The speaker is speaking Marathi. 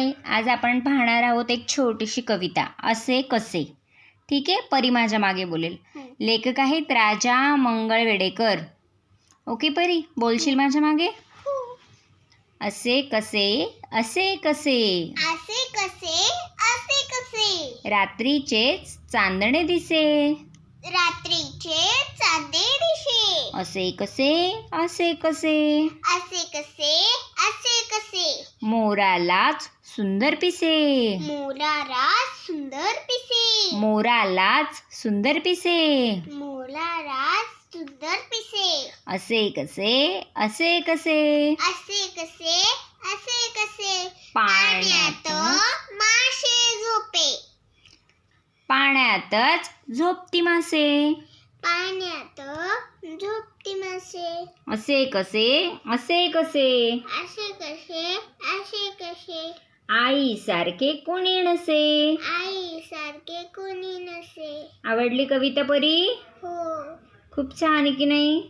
हाय आज आपण पाहणार आहोत एक छोटीशी कविता असे कसे? ठीक आहे? परी माझ्या मागे बोलेल. लेखक आहेत राजा मंगळ वेडेकर ओके परी? बोलशील माझ्या मागे? असे कसे? असे कसे? असे कसे? असे कसे? रात्रीचेच चांदणे दिसे. रात्रीचे चांदे दिशे असे कसे? असे कसे? असे कसे? असे कसे? मोरालाच सुंदर पिसे. मोरारा सुंदर पिसे. मोरालाच सुंदर पिसे. मोरारा सुंदर पिसे. असे कसे असे कसे. असे कसे असे कसे. पाण्यात मासे झोपे. पाण्यातच झोपती मासे. पाण्यात असे कसे? असे कसे? असे कसे? असे कसे? आई सारखे कोणी नसे? आई सारखे कोणी नसे? आवडली कविता परी? हो. खूप छान आहे की नाही?